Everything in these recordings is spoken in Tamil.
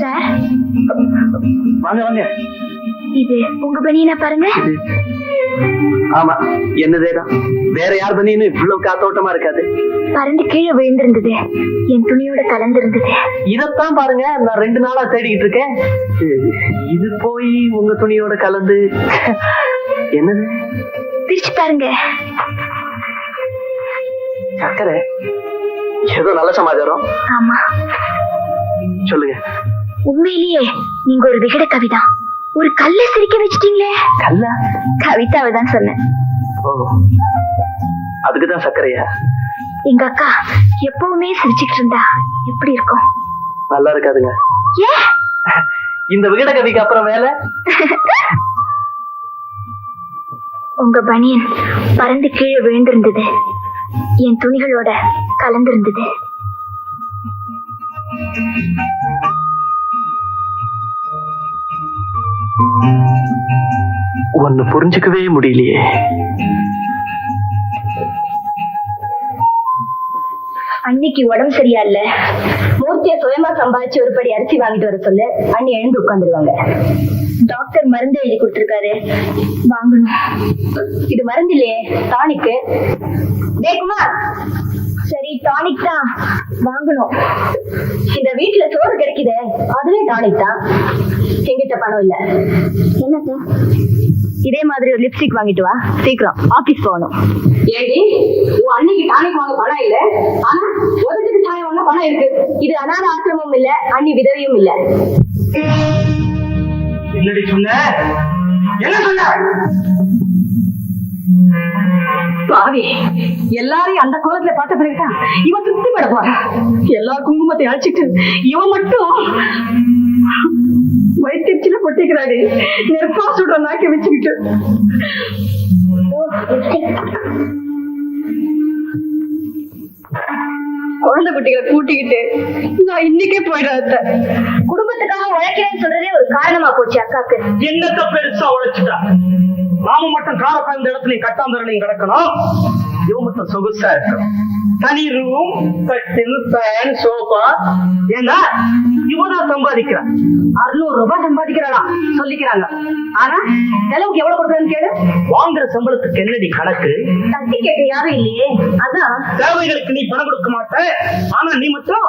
சார் வாங்க வாங்க. இது உங்க பனியனா பாருங்க. ஆமா என்னதேதான் வேற யார் பண்ணின்னு இவ்வளவு காத்தோட்டமா இருக்காது. பறந்து கீழே விழுந்திருந்தது. என் துணியோட கலந்திருந்தது இதத்தான் பாருங்க நான் ரெண்டு நாளா தேடிக்கிட்டு இருக்கேன். இது போய் உங்க துணியோட கலந்து. என்னது? பிரிச்சு பாருங்க. சக்கரை ஏதோ நல்ல சமாச்சாரம். ஆமா. சொல்லுங்க. உண்மையிலேயே நீங்க ஒரு விகட கவிதா. ஒரு கல்லை சிரிக்க வச்சிட்டீங்களே. கல்லா? கவிதாவை தான் சொன்னேன். ஓ. அதுக்குதான் சர்க்கரையா? எங்க அக்கா எப்பவுமே சிரிச்சுக்கிட்டு இருந்தா. எப்படி இருக்கும்? நல்லா இருக்காதுங்க. ஏன் இந்த விகட கவிக்கு அப்புறம் வேலை? உங்க பனியன் பறந்து கீழே விழுந்திருந்தது. என் துணிகளோட கலந்திருந்தது. ஒன்னு புரிஞ்சுக்கவே முடியலையே. அன்னைக்கு உடம்பு சரியா இல்ல மூர்த்திய சுயமா சம்பாதிச்சு ஒரு படி அரிசி வாங்கிட்டு வர சொல்லு அண்ணி எழுந்து உட்காந்துருவாங்க டாக்டர் மருந்து எழுதி கொடுத்திருக்காரு. வாங்கணும். இது மருந்து இல்லையே டானிக்கு குமார். சரி டானிக் தான் வாங்கணும். இந்த வீட்டுல சோறு கிடைக்குதே அதுவே டானிக் தான். எங்கிட்ட பணம் இல்ல. என்ன சார் இதே மாதிரி ஒரு லிப்ஸ்டிக் வாங்கிட்டு வா. சீக்கிரம் ஆபீஸ் போகணும். ஏடி உன் அன்னைக்கு டானிக் வாங்க பணம் இல்ல? ஆனா உதட்டுக்கு சாயம் ஒண்ணு பணம் இருக்கு. இது அனாத ஆசிரமம் இல்ல அண்ணி விதவியும் இல்ல. என்னடி சொன்ன? என்ன சொன்ன? பாவி எல்லாரையும் அந்த கோலத்துல பார்த்த பிறகுதான் இவன் திருப்தி பட போறா. எல்லா குங்குமத்தை அழைச்சிட்டு இவன் மட்டும் வயிற்றுச்சில பொட்டிக்கிறாடி நெருப்பா சுடுற நாக்கி வச்சுக்கிட்டு. குழந்தை குட்டிகளை கூட்டிக்கிட்டு நான் இன்னைக்கே போயிடாத குடும்பத்துக்காக உழைக்கிறேன்னு சொல்றதே ஒரு காரணமா போச்சு அக்காக்கு. என்னத்த பெருசா உழைச்சிட்டா? நாம மட்டும் கார காய்ந்த இடத்துலயும் கட்டாந்தரலையும் கிடக்கணும். இவன் மட்டும் சொகுசா இருக்கணும். தனி ரூம் கட்டில் ஃபேன் சோஃபா ஏன்னா இவதான் சம்பாதிக்கிறான். அறுநூறு ரூபாய் சம்பாதிக்கிறாளா சொல்லிக்கிறாங்க. ஆனா செலவுக்கு எவ்வளவு கொடுக்குறேன்னு கேளு. வாங்குற சம்பளத்துக்கு என்னடி கணக்கு? தட்டி கேட்க யாரும் இல்லையே. அதான். தேவைகளுக்கு நீ பணம் கொடுக்க மாட்ட. ஆனா நீ மட்டும்.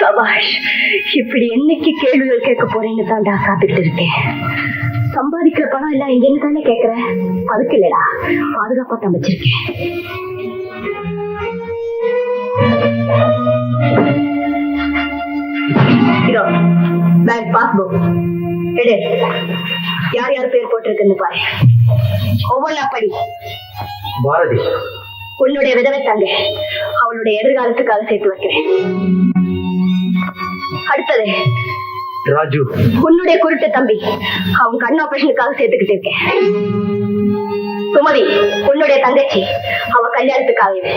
சபாஷ் இப்படி என்னைக்கு கேள்விகள் கேட்க போறேன்னு தான்டா காத்துக்கிட்டு இருக்கேன். சம்பாதிக்கிற பணம் எல்லாம் இங்க என்ன தானே கேக்குறேன் அதுக்கு இல்லடா பாதுகாப்பா தான் வச்சிருக்கேன். இதோ பேங்க் பாஸ்புக் எடு. யார் யார் பேர் போட்டிருக்குன்னு பாரு. ஒவ்வொன்றா படி. பாரதி. உன்னுடைய விதவை தங்க. அவளுடைய எதிர்காலத்துக்காக சேர்த்து வைக்கிறேன். அடுத்தது. ராஜு. உன்னுடைய குருட்டு தம்பி. அவன் கண் ஆபரேஷனுக்காக சேர்த்துக்கிட்டு இருக்கேன். சுமதி உன்னுடைய தங்கச்சி. அவ கல்யாணத்துக்காகவே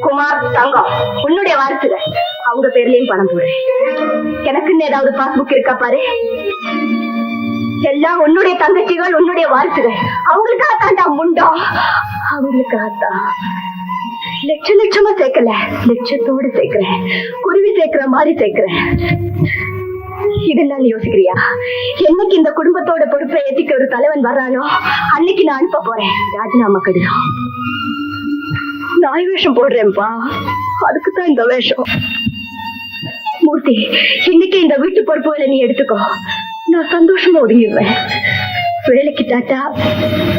குமார் தங்கம் உன்னுடைய வாரிசுகள் அவங்க பேர்லயும் பணம் போடுறேன் எனக்குன்னு ஏதாவது பாஸ்புக் இருக்கா பாரு? எல்லாம் உன்னுடைய தங்கச்சிகள் உன்னுடைய வாரிசுகள் அவங்களுக்காக தான்டா முண்டம் அவங்களுக்காகத்தான். லட்ச லட்சமா சேர்க்கல லட்சத்தோடு சேர்க்கிறேன் குருவி சேர்க்கிற மாதிரி சேர்க்கிறேன் இதெல்லாம் நீ யோசிக்கிறியா? என்னைக்கு இந்த குடும்பத்தோட பொறுப்பை ஏத்திக்க ஒரு தலைவன் வர்றானோ அன்னைக்கு நான் அனுப்ப போறேன். ராஜினாமா கடிதம். நாய் வேஷம் போடுறேன்ப்பா. அதுக்குதான் இந்த வேஷம். மூர்த்தி இன்னைக்கு இந்த வீட்டு பொறுப்புகளை நீ எடுத்துக்கோ. நான் சந்தோஷமா ஒதுங்கிடுவேன். வேலைக்கு தாத்தா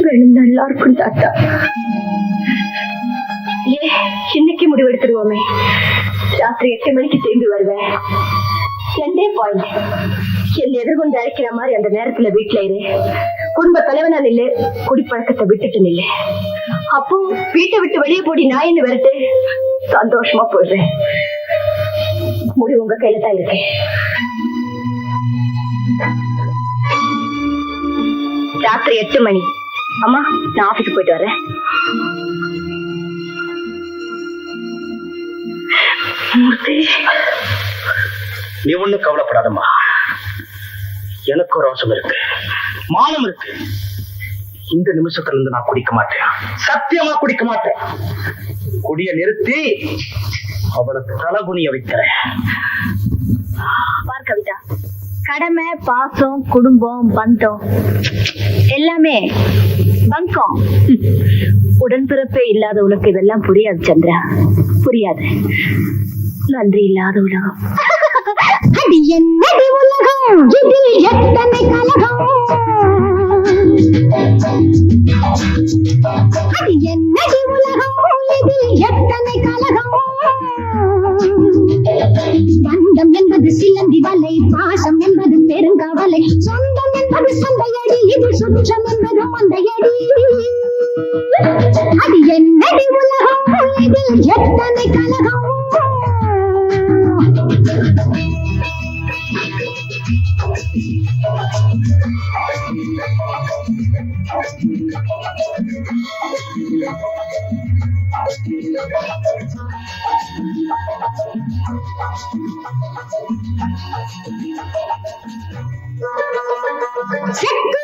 வேணும். நல்லா இருக்கும் தாத்தா. இன்னைக்கு முடிவெடுத்துருவோமே ராத்திரி எட்டு மணிக்கு திரும்பி வருவேன். ரெண்டே பாயிண்ட் என்னை எதிர்கொண்டு அழைக்கிற மாதிரி அந்த நேரத்துல வீட்டுல இரு. குடும்ப தலைவனா நில்லு. குடிப்பழக்கத்தை விட்டுட்டு நில்லு. அப்போ வீட்டை விட்டு வெளியே போடி நாயின்னு விரட்டு? சந்தோஷமா போயிடுறேன். முடிவு உங்க கையில தான் இருக்கேன் ராத்திரி எட்டு மணி. அம்மா நான் ஆபீஸ் போயிட்டு வரேன். மூர்த்தி நீ ஒண்ணும் கவலைப்படாதம்மா. எனக்கு ஒரு ரோசம் இருக்கு. மானம் இருக்கு. இந்த நிமிஷத்துல இருந்து நான் குடிக்க மாட்டேன். சத்தியமா குடிக்க மாட்டேன். குடிய நிறுத்தி அவளுக்கு தலகுனிய வைக்கிறேன். பார் கவிதா கடமை பாசம் குடும்பம் பந்தம் எல்லாமே பங்கம். உடன்பிறப்பே இல்லாத உனக்கு இதெல்லாம் புரியாது சந்திரா. புரியாது. நன்றி இல்லாத உலகம். அது என்னடி உலகம்? இது எத்தனை கலகம்? அது என்னடி உலகம்? இது எத்தனை கலகம்? பந்தம் என்பது சிலந்தி வலை பாசம் என்பது பெருங்கவலை சொந்தம் என்பது சந்தையடி இது சுற்றம் என்பது மந்தையடி. அது என்னடி உலகம்? இதில் எத்தனை கலகம்? Sıkkı!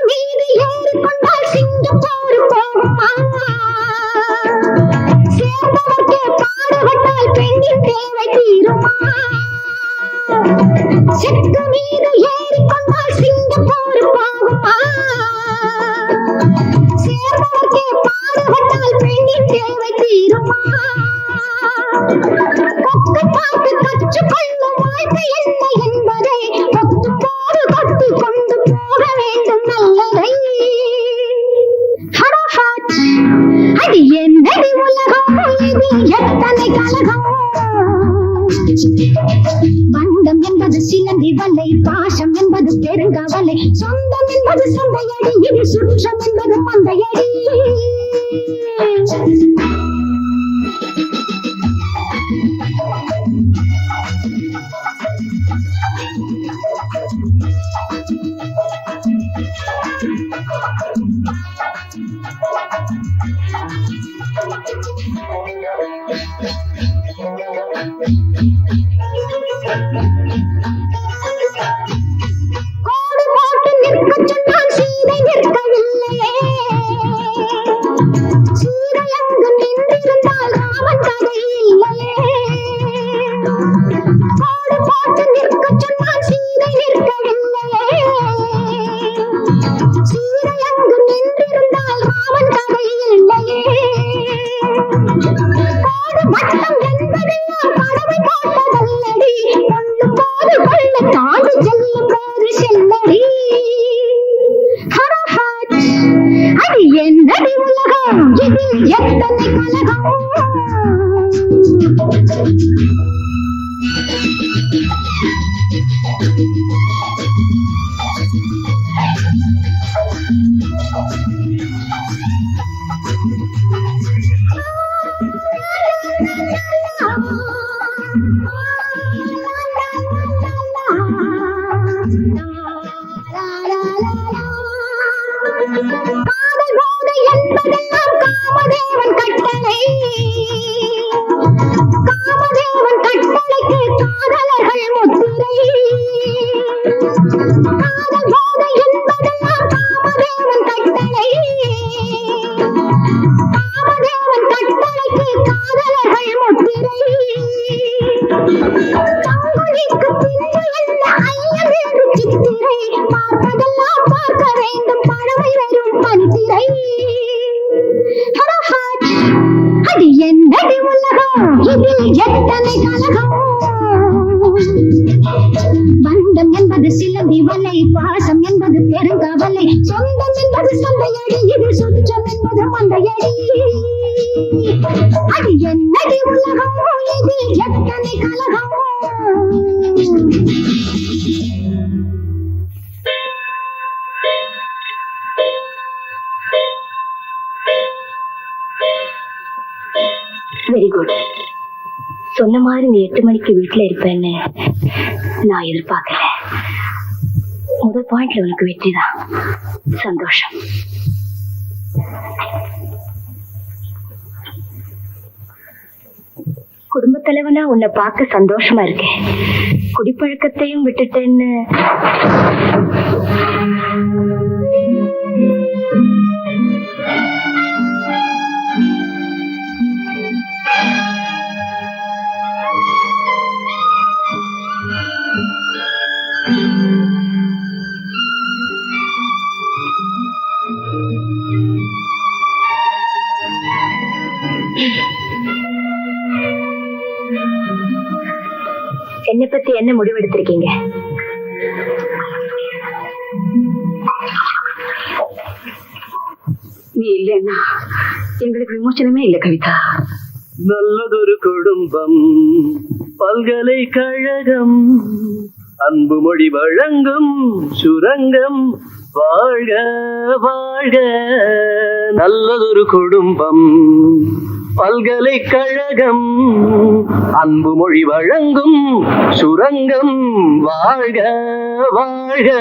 பந்தம் என்பது சிலந்தி வலை பாசம் என்பது பெருங்கவலை சொந்தம் என்பது சந்தையடி இது சுற்றம் என்பது மந்தையடி கோடு తాను జల్లంబారు చెల్లడి అది ఎన్నడి ఉలగం? ఇది ఎత్తని కలగం. அது என்னடி உலகம்? இது எத்தனை கலகம்? வெரி குட் சொன்ன மாதிரி நீ எட்டு மணிக்கு வீட்டுல இருப்பேன்னு நான் எதிர்பார்க்கல. முதல் பாயிண்ட்ல உனக்கு வெற்றி தான் சந்தோஷம். குடும்ப தலைவனா உன்னை பார்க்க சந்தோஷமா இருக்கேன் குடிப்பழக்கத்தையும் விட்டுட்டேன்னு என்னை பத்தி என்ன முடிவெடுத்திருக்கீங்க? நீ இல்லைன்னா எங்களுக்கு விமோச்சனமே இல்லை கவிதா. நல்லதொரு குடும்பம் பல்கலைக்கழகம் அன்பு மொழி வழங்கும் சுரங்கம் வாழ்க வாழ்க. நல்லதொரு குடும்பம் பல்கலைக்கழகம். அன்பு மொழி வழங்கும் சுரங்கம். வாழ்க வாழ்க.